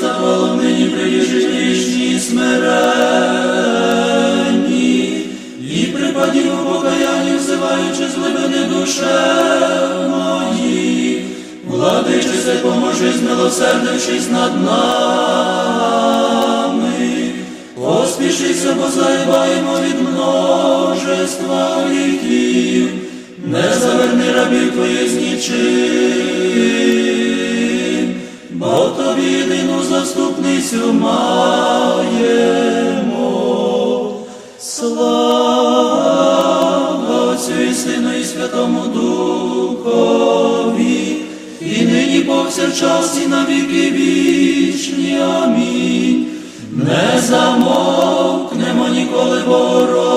слава нині приїжджі смиренні, і припадів у покаянні, взиваючи з глибини душевної, владичися, поможи, змилосердившись над нами, поспішися, бо заїбаємо від множества віків, не заверни рабів твоїх знічив бо тобі єдину заступницю маємо. Слава Отцю і Сину і Святому Духові, і нині повсякчас і на віки вічні. Амінь. Не замовкнемо ніколи, Богородице,